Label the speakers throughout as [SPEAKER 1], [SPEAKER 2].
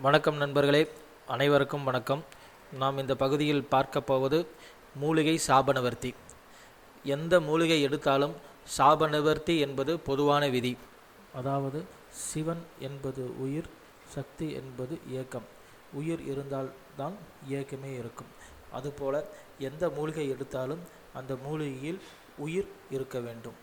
[SPEAKER 1] வணக்கம் நண்பர்களே அனைவருக்கும் வணக்கம். நாம் இந்த பகுதியில் பார்க்க போவது மூலிகை சாபனவர்த்தி எந்த மூலிகை எடுத்தாலும் சாபனவர்த்தி என்பது பொதுவான விதி. அதாவது சிவன் என்பது உயிர் சக்தி என்பது இயக்கம். உயிர் இருந்தால்தான் இயக்கமே இருக்கும். அதுபோல எந்த மூலிகை எடுத்தாலும் அந்த மூலிகையில் உயிர் இருக்க வேண்டும்.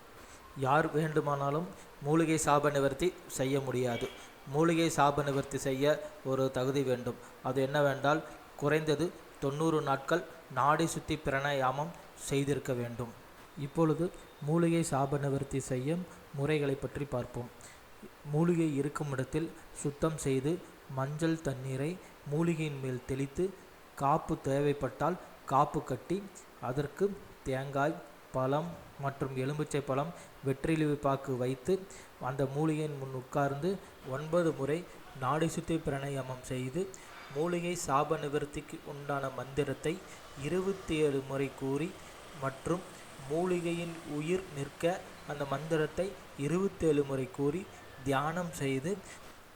[SPEAKER 1] யார் வேண்டுமானாலும் மூலிகை சாப நிவர்த்தி செய்ய முடியாது. மூலிகை சாப நிவர்த்தி செய்ய ஒரு தகுதி வேண்டும். அது என்னவென்றால் குறைந்தது தொண்ணூறு நாட்கள் நாடி சுத்தி பிரணயாமம் செய்திருக்க வேண்டும். இப்பொழுது மூலிகை சாப நிவர்த்தி செய்யும் முறைகளை பற்றி பார்ப்போம். மூலிகை இருக்கும் இடத்தில் சுத்தம் செய்து மஞ்சள் தண்ணீரை மூலிகையின் மேல் தெளித்து காப்பு தேவைப்பட்டால் காப்பு கட்டி அதற்கு தேங்காய் பழம் மற்றும் எலுமிச்சை பழம் வெற்றிலை பாக்கு வைத்து அந்த மூலிகையின் முன் உட்கார்ந்து ஒன்பது முறை நாடி சுத்தி பிரணயமம் செய்து மூலிகை சாப நிவர்த்திக்கு உண்டான மந்திரத்தை இருபத்தி ஏழு முறை கூறி மற்றும் மூலிகையின் உயிர் நிற்க அந்த மந்திரத்தை இருபத்தேழு முறை கூறி தியானம் செய்து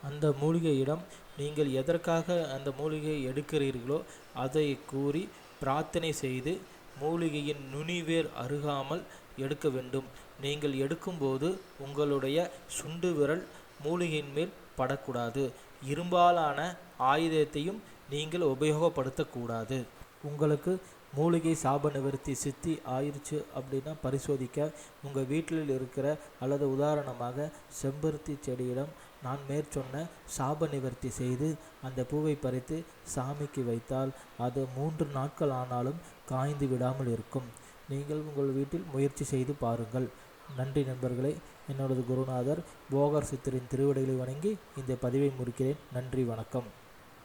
[SPEAKER 1] அந்த மூலிகையிடம் நீங்கள் எதற்காக அந்த மூலிகையை எடுக்கிறீர்களோ அதை கூறி பிரார்த்தனை செய்து மூலிகையின் நுனிவேர் அருகாமல் எடுக்க வேண்டும். நீங்கள் எடுக்கும்போது உங்களுடைய சுண்டு விரல் மூலிகையின் மேல் படக்கூடாது. இரும்பாலான ஆயுதத்தையும் நீங்கள் உபயோகப்படுத்தக்கூடாது. உங்களுக்கு மூலிகை சாப நிவர்த்தி சித்தி ஆயிடுச்சு அப்படின்னா பரிசோதிக்க உங்கள் வீட்டில் இருக்கிற அல்லது உதாரணமாக செம்பருத்தி செடியிடம் நான் மேற்சொன்ன சாப நிவர்த்தி செய்து அந்த பூவை பறித்து சாமிக்கு வைத்தால் அது மூன்று நாட்கள் ஆனாலும் காய்ந்து விடாமல் இருக்கும். நீங்கள் உங்கள் வீட்டில் முயற்சி செய்து பாருங்கள். நன்றி நண்பர்களே. என்னோடது குருநாதர். போகர் சித்தரின் திருவடிகளை வணங்கி இந்த பதிவை முடிக்கிறேன். நன்றி வணக்கம்.